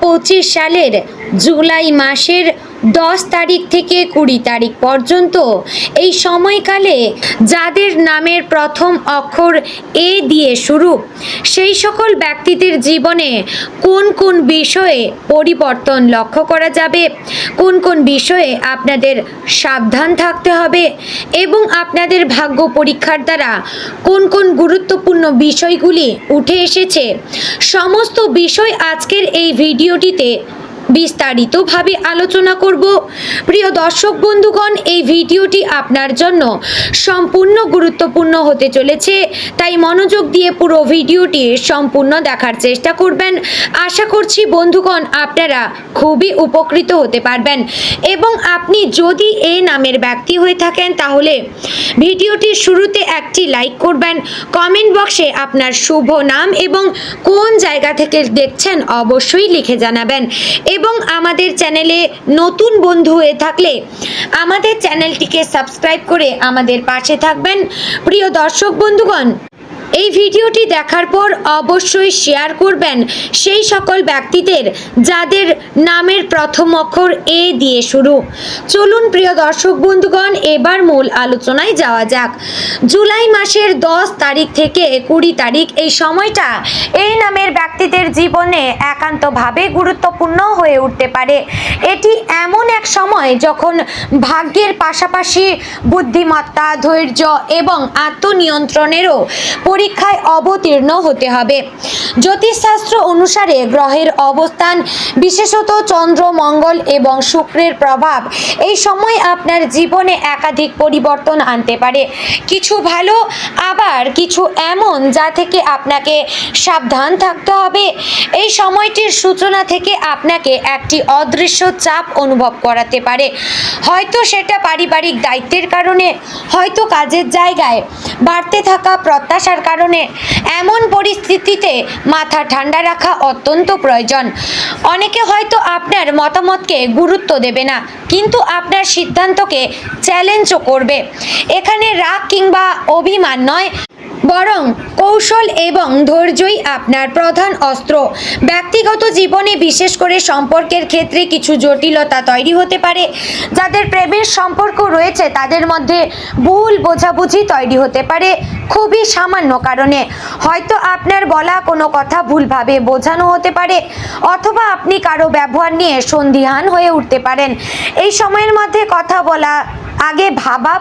পঁচিশ সালের জুলাই মাসের দশ তারিখ থেকে কুড়ি তারিখ পর্যন্ত। এই সময়কালে যাদের নামের প্রথম অক্ষর এ দিয়ে শুরু, সেই সকল ব্যক্তিদের জীবনে কোন কোন বিষয়ে পরিবর্তন লক্ষ্য করা যাবে, কোন কোন বিষয়ে আপনাদের সাবধান থাকতে হবে এবং আপনাদের ভাগ্য পরীক্ষার দ্বারা কোন কোন গুরুত্বপূর্ণ বিষয়গুলি উঠে এসেছে, সমস্ত বিষয় আজকের এই ভিডিওটিতে বিস্তারিতভাবে আলোচনা করব। প্রিয় দর্শক বন্ধুগণ, এই ভিডিওটি আপনার জন্য সম্পূর্ণ গুরুত্বপূর্ণ হতে চলেছে, তাই মনোযোগ দিয়ে পুরো ভিডিওটি সম্পূর্ণ দেখার চেষ্টা করবেন। আশা করছি বন্ধুগণ, আপনারা খুবই উপকৃত হতে পারবেন। এবং আপনি যদি এ নামের ব্যক্তি হয়ে থাকেন, তাহলে ভিডিওটির শুরুতে একটি লাইক করবেন। কমেন্ট বক্সে আপনার শুভ নাম এবং কোন জায়গা থেকে দেখছেন, অবশ্যই লিখে জানাবেন। এবং আমাদের চ্যানেলে নতুন বন্ধু হয়ে থাকলে আমাদের চ্যানেলটিকে সাবস্ক্রাইব করে আমাদের পাশে থাকবেন। প্রিয় দর্শক বন্ধুগণ এই ভিডিওটি দেখার পর অবশ্যই শেয়ার করবেন সেই সকল ব্যক্তিদের যাদের নামের প্রথম অক্ষর এ দিয়ে শুরু। চলুন প্রিয় দর্শক বন্ধুগণ, এবার মূল আলোচনায় যাওয়া যাক। জুলাই মাসের দশ তারিখ থেকে কুড়ি তারিখ এই সময়টা এই নামের ব্যক্তিদের জীবনে একান্তভাবে গুরুত্বপূর্ণ হয়ে উঠতে পারে। এটি এমন এক সময় যখন ভাগ্যের পাশাপাশি বুদ্ধিমত্তা, ধৈর্য এবং আত্মনিয়ন্ত্রণেরও পরীক্ষায় অবতীর্ণ হতে হবে। জ্যোতিষশাস্ত্র অনুসারে গ্রহের অবস্থান, বিশেষত চন্দ্র, মঙ্গল এবং শুক্রের প্রভাব, এই সময় আপনার জীবনে একাধিক পরিবর্তন আনতে পারে। কিছু ভালো, আবার কিছু এমন যা থেকে আপনাকে সাবধান থাকতে হবে। এই সময়টির সূচনা থেকে আপনাকে একটি অদৃশ্য চাপ অনুভব করাতে পারে। হয়তো সেটা পারিবারিক দায়িত্বের কারণে, হয়তো কাজের জায়গায় বাড়তে থাকা প্রত্যাশার কারণে এমন পরিস্থিতিতে মাথা ঠান্ডা রাখা অত্যন্ত প্রয়োজন। অনেকে হয়তো আপনার মতামতকে গুরুত্ব দেবে না, কিন্তু আপনার সিদ্ধান্তকে চ্যালেঞ্জও করবে। এখানে রাগ কিংবা অভিমান নয়, বরং কৌশল এবং ধৈর্যই আপনার প্রধান অস্ত্র। ব্যক্তিগত জীবনে বিশেষ করে সম্পর্কের ক্ষেত্রে কিছু জটিলতা তৈরি হতে পারে, যাদের প্রেমের সম্পর্ক রয়েছে তাদের মধ্যে ভুল বোঝাবুঝি তৈরি হতে পারে। খুবই সামান্য কারণে। হয়তো আপনার বলা কোনো কথা ভুলভাবে বোঝানো হতে পারে, অথবা আপনি কারও ব্যবহার নিয়ে সন্দিহান হয়ে উঠতে পারেন। এই সময়ের মধ্যে কথা বলা আগে ভাবা,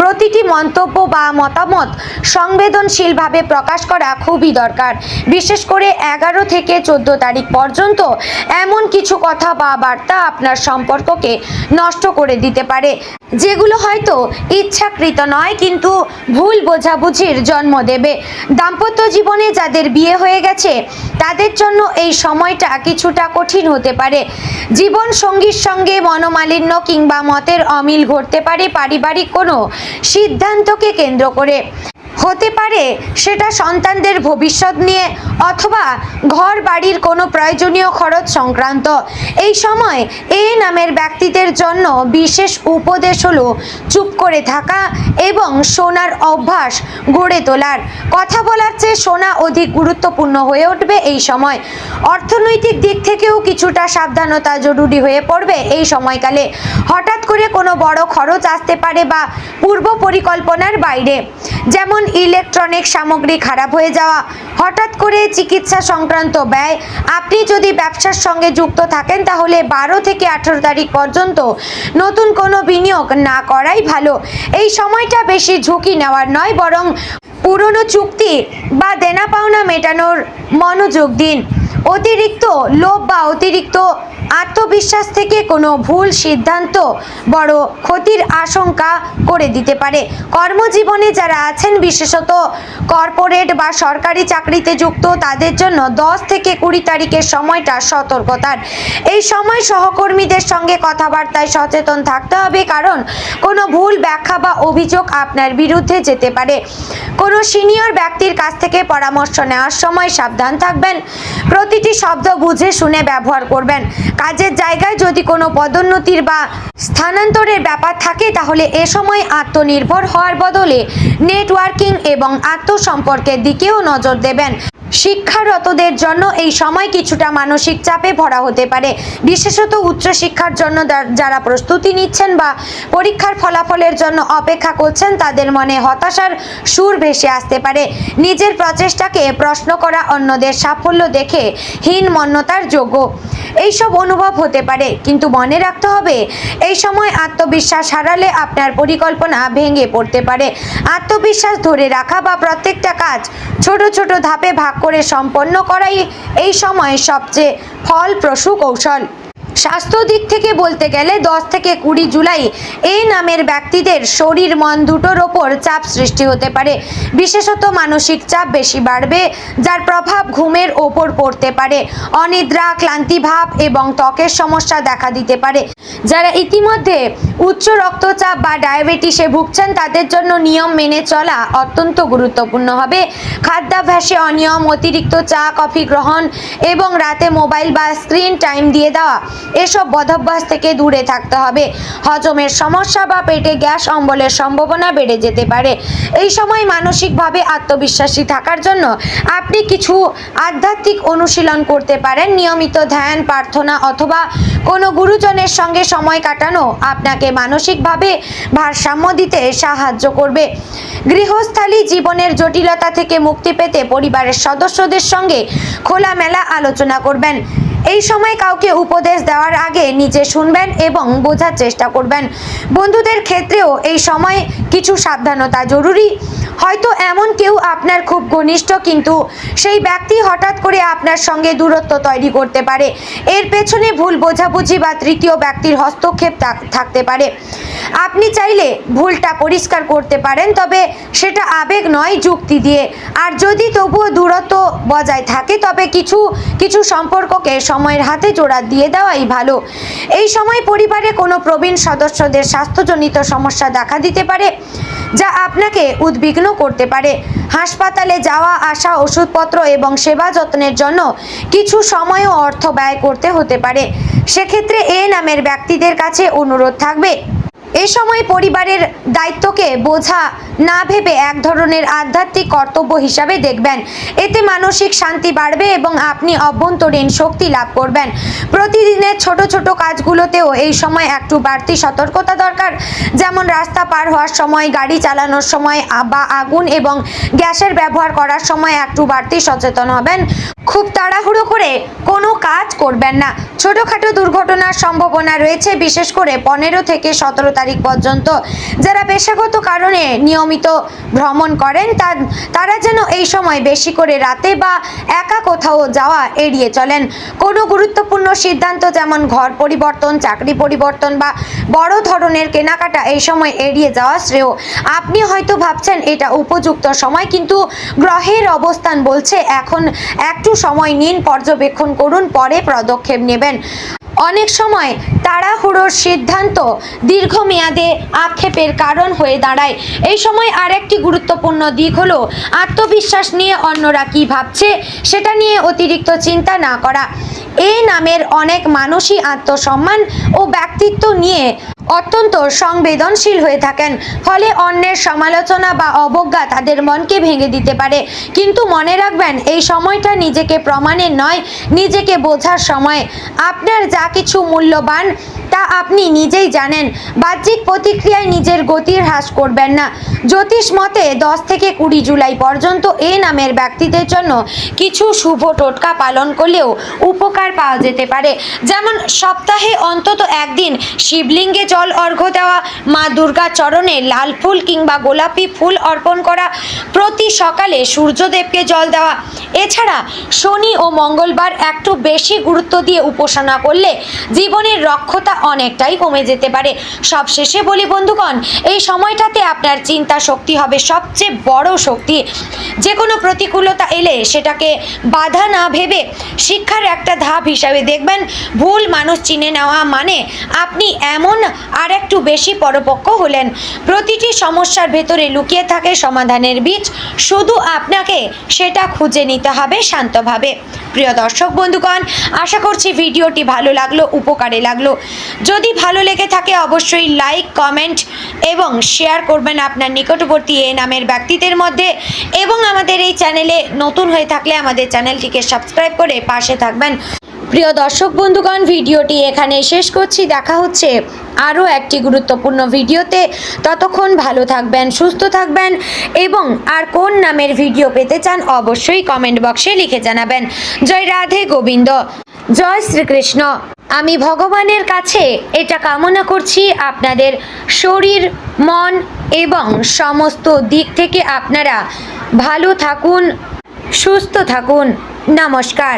প্রতিটি মন্তব্য বা মতামত সংবেদনশীলভাবে প্রকাশ করা খুবই দরকার। বিশেষ করে এগারো থেকে চোদ্দ তারিখ পর্যন্ত এমন কিছু কথা বা বার্তা আপনার সম্পর্ককে নষ্ট করে দিতে পারে, যেগুলো হয়তো ইচ্ছাকৃত নয় কিন্তু ভুল বোঝাবুঝির জন্ম দেবে। দাম্পত্য জীবনে যাদের বিয়ে হয়ে গেছে, তাদের জন্য এই সময়টা কিছুটা কঠিন হতে পারে। জীবন সঙ্গীর সঙ্গে মনোমালিন্য কিংবা মতের অমিল ঘটতে পারে। পারিবারিক কোনো সিদ্ধান্তকে কেন্দ্র করে। হতে পারে সেটা সন্তানদের ভবিষ্যৎ নিয়ে অথবা ঘর বাড়ির কোনো প্রয়োজনীয় খরচ সংক্রান্ত। এই সময় এ নামের ব্যক্তিদের জন্য বিশেষ উপদেশ হলো চুপ করে থাকা এবং শোনার অভ্যাস গড়ে তোলার। কথা বলার চেয়ে শোনা অধিক গুরুত্বপূর্ণ হয়ে উঠবে এই সময়। অর্থনৈতিক দিক থেকেও কিছুটা সাবধানতা জরুরি হয়ে পড়বে এই সময়কালে। হঠাৎ করে কোনো বড় খরচ আসতে পারে বা পূর্ব পরিকল্পনার বাইরে। যেমন ইলেকট্রনিক সামগ্রী খারাপ হয়ে যাওয়া, হঠাৎ করে চিকিৎসা সংক্রান্ত ব্যয়। আপনি যদি ব্যবসার সঙ্গে যুক্ত থাকেন, তাহলে বারো থেকে আঠেরো তারিখ পর্যন্ত নতুন কোনো বিনিয়োগ না করাই ভালো। এই সময়টা বেশি ঝুঁকি নেওয়ার নয়, বরং পুরনো চুক্তি বা দেনা পাওনা মেটানোর মনোযোগ দিন। অতিরিক্ত লোভ বা অতিরিক্ত আত্মবিশ্বাস থেকে কোনো ভুল সিদ্ধান্ত বড় ক্ষতির আশঙ্কা করে দিতে পারে। কর্মজীবনে যারা আছেন, বিশেষত কর্পোরেট বা সরকারি চাকরিতে যুক্ত, তাদের জন্য দশ থেকে কুড়ি তারিখের সময়টা সতর্কতার। এই সময় সহকর্মীদের সঙ্গে কথাবার্তায় সচেতন থাকতে হবে, কারণ কোনো ভুল ব্যাখ্যা বা অভিযোগ আপনার বিরুদ্ধে যেতে পারে। কোনো সিনিয়র ব্যক্তির কাছ থেকে পরামর্শ নেওয়ার সময় সাবধান থাকবেন। প্রতিটি শব্দ বুঝে শুনে ব্যবহার করবেন। কাজের জায়গায় যদি কোনো পদোন্নতির বা স্থানান্তরের ব্যাপার থাকে, তাহলে এ সময় আত্মনির্ভর হওয়ার বদলে নেটওয়ার্কিং এবং আত্মসম্পর্কের দিকেও নজর দেবেন। শিক্ষারতদের জন্য এই সময় কিছুটা মানসিক চাপে ভরা হতে পারে। বিশেষত উচ্চশিক্ষার জন্য যারা প্রস্তুতি নিচ্ছেন বা পরীক্ষার ফলাফলের জন্য অপেক্ষা করছেন, তাদের মনে হতাশার সুর ভেসে আসতে পারে। নিজের প্রচেষ্টাকে প্রশ্ন করা অন্যদের সাফল্য দেখে হীন মন্যতার যোগ্য। এইসব অনুভব হতে পারে। কিন্তু মনে রাখতে হবে, এই সময় আত্মবিশ্বাস হারালে আপনার পরিকল্পনা ভেঙে পড়তে পারে। আত্মবিশ্বাস ধরে রাখা বা প্রত্যেকটা কাজ ছোট ছোট ধাপে ভাগ করে সম্পন্ন করাই এই সময় সবচেয়ে ফলপ্রসূ কৌশল। স্বাস্থ্য দিক থেকে বলতে গেলে দশ থেকে কুড়ি জুলাই এই নামের ব্যক্তিদের শরীর মন দুটোর ওপর চাপ সৃষ্টি হতে পারে। বিশেষত মানসিক চাপ বেশি বাড়বে, যার প্রভাব ঘুমের ওপর পড়তে পারে। অনিদ্রা ক্লান্তিভাব এবং ত্বকের সমস্যা দেখা দিতে পারে। যারা ইতিমধ্যে উচ্চ রক্তচাপ বা ডায়াবেটিসে ভুগছেন, তাদের জন্য নিয়ম মেনে চলা অত্যন্ত গুরুত্বপূর্ণ হবে। খাদ্যাভ্যাসে অনিয়ম, অতিরিক্ত চা, কফি গ্রহণ এবং রাতে মোবাইল বা স্ক্রিন টাইম দিয়ে দেওয়া। এসব বদভ্যাস থেকে দূরে থাকতে হবে। হজমের সমস্যা বা পেটে গ্যাস অম্বলের সম্ভাবনা বেড়ে যেতে পারে। এই সময় মানসিকভাবে আত্মবিশ্বাসী থাকার জন্য আপনি কিছু আধ্যাত্মিক অনুশীলন করতে পারেন। নিয়মিত ধ্যান, প্রার্থনা অথবা কোনো গুরুজনের সঙ্গে সময় কাটানো আপনাকে মানসিকভাবে ভারসাম্য দিতে সাহায্য করবে। গৃহস্থালী জীবনের জটিলতা থেকে মুক্তি পেতে পরিবারের সদস্যদের সঙ্গে খোলামেলা আলোচনা করবেন। এই সময় কাউকে উপদেশ দেওয়ার আগে নিজে শুনবেন এবং বোঝার চেষ্টা করবেন। বন্ধুদের ক্ষেত্রেও এই সময় কিছু সাবধানতা জরুরি। হয়তো এমন কেউ আপনার খুব ঘনিষ্ঠ, কিন্তু সেই ব্যক্তি হঠাৎ করে আপনার সঙ্গে দূরত্ব তৈরি করতে পারে। এর পেছনে ভুল বোঝাবুঝি বা তৃতীয় ব্যক্তির হস্তক্ষেপ থাক- থাকতে পারে। আপনি চাইলে ভুলটা পরিষ্কার করতে পারেন, তবে সেটা আবেগ নয়, যুক্তি দিয়ে। আর যদি তবুও দূরত্ব বজায় থাকে, তবে কিছু কিছু সম্পর্ককে সময়ের হাতে জোড়া দিয়ে দেওয়াই ভালো। এই সময় পরিবারে কোনো প্রবীণ সদস্যদের স্বাস্থ্যজনিত সমস্যা দেখা দিতে পারে, যা আপনাকে উদ্বিগ্ন করতে পারে। হাসপাতালে যাওয়া, আসা, ওষুধপত্র এবং সেবা যত্নের জন্য কিছু সময় অর্থ ব্যয় করতে হতে পারে। সেক্ষেত্রে এ নামের ব্যক্তিদের কাছে অনুরোধ থাকবে। এ সময় পরিবারের দায়িত্বকে বোঝা না ভেবে এক ধরনের আধ্যাত্মিক কর্তব্য হিসাবে দেখবেন। এতে মানসিক শান্তি বাড়বে এবং আপনি অভ্যন্তরীণ শক্তি লাভ করবেন। প্রতিদিনের ছোট ছোট কাজগুলোতেও এই সময় একটু বাড়তি সতর্কতা দরকার। যেমন রাস্তা পার হওয়ার সময়, গাড়ি চালানোর সময় বা আগুন এবং গ্যাসের ব্যবহার করার সময় একটু বাড়তি সচেতন হবেন। খুব তাড়াহুড়ো করে কোনো কাজ করবেন না। ছোটোখাটো দুর্ঘটনার সম্ভাবনা রয়েছে, বিশেষ করে পনেরো থেকে সতেরো তারিখ পর্যন্ত। যারা পেশাগত কারণে নিয়মিত ভ্রমণ করেন, তা- তারা যেন এই সময় বেশি করে রাতে বা একা কোথাও যাওয়া এড়িয়ে চলেন। কোনো গুরুত্বপূর্ণ সিদ্ধান্ত যেমন ঘর পরিবর্তন, চাকরি পরিবর্তন বা বড় ধরনের কেনাকাটা এই সময় এড়িয়ে যাওয়া শ্রেয়। আপনি হয়তো ভাবছেন, এটা উপযুক্ত সময়। কিন্তু গ্রহের অবস্থান বলছে, এখন একটু সময় নিন, পর্যবেক্ষণ করুন, পরে পদক্ষেপ নেবেন। অনেক সময় তাড়াহুড়োর সিদ্ধান্ত দীর্ঘমেয়াদে আক্ষেপের কারণ হয়ে দাঁড়ায়। এই সময় আরেকটি গুরুত্বপূর্ণ দিক হলো আত্মবিশ্বাস নিয়ে অন্যরা কি ভাবছে সেটা নিয়ে অতিরিক্ত চিন্তা না করা। এই নামের অনেক মানুষই আত্মসম্মান ও ব্যক্তিত্ব নিয়ে অত্যন্ত সংবেদনশীল হয়ে থাকেন। ফলে অন্যের সমালোচনা বা অবজ্ঞা তাদের মনকে ভেঙে দিতে পারে। কিন্তু মনে রাখবেন, এই সময়টা নিজেকে প্রমাণের নয়, নিজেকে বোঝার সময়। আপনার যা কিছু মূল্যবান, তা আপনি নিজেই জানেন। বাহ্যিক প্রতিক্রিয়ায় নিজের গতির হ্রাস করবেন না। জ্যোতিষ মতে, দশ থেকে কুড়ি জুলাই পর্যন্ত এ নামের ব্যক্তিদের জন্য কিছু শুভ টোটকা পালন করলেও উপকার পাওয়া যেতে পারে। যেমন সপ্তাহে অন্তত একদিন শিবলিঙ্গে জল অর্ঘ্য দেওয়া, মা দুর্গা চরণে লাল ফুল কিংবা গোলাপি ফুল অর্পণ করা, প্রতি সকালে সূর্যদেবকে জল দেওয়া। এছাড়া শনি ও মঙ্গলবার একটু বেশি গুরুত্ব দিয়ে উপাসনা করলে জীবনের রক্ষতা অনেকটাই কমে যেতে পারে। সবশেষে বলি বন্ধুগণ, এই সময়টাতে আপনার চিন্তা শক্তি হবে সবচেয়ে বড় শক্তি। যে কোনো প্রতিকূলতা এলে সেটাকে বাধা না ভেবে শিক্ষার একটা ধাপ হিসাবে দেখবেন। ভুল মানুষ চিনে নেওয়া মানে আপনি এমন আর একটু বেশি পরপক্ষ হলেন। প্রতিটি সমস্যার ভেতরে লুকিয়ে থাকে সমাধানের বীজ। শুধু আপনাকে সেটা খুঁজে নিতে হবে শান্তভাবে। প্রিয় দর্শক বন্ধুগণ, আশা করছি ভিডিওটি ভালো লাগল, উপকারে লাগল। যদি ভালো লেগে থাকে অবশ্যই লাইক, কমেন্ট এবং শেয়ার করবেন আপনার নিকটবর্তী এ নামের ব্যক্তিদের মধ্যে এবং আমাদের এই চ্যানেলে নতুন হয়ে থাকলে আমাদের চ্যানেলটিকে সাবস্ক্রাইব করে পাশে থাকবেন। প্রিয় দর্শক বন্ধুগণ, ভিডিওটি এখানে শেষ করছি। দেখা হচ্ছে আরও একটি গুরুত্বপূর্ণ ভিডিওতে। ততক্ষণ ভালো থাকবেন, সুস্থ থাকবেন এবং আর কোন নামের ভিডিও পেতে চান অবশ্যই কমেন্ট বক্সে লিখে জানাবেন। জয় রাধে গোবিন্দ, জয় শ্রীকৃষ্ণ। আমি ভগবানের কাছে এটা কামনা করছি আপনাদের শরীর, মন এবং সমস্ত দিক থেকে আপনারা ভালো থাকুন, সুস্থ থাকুন। নমস্কার।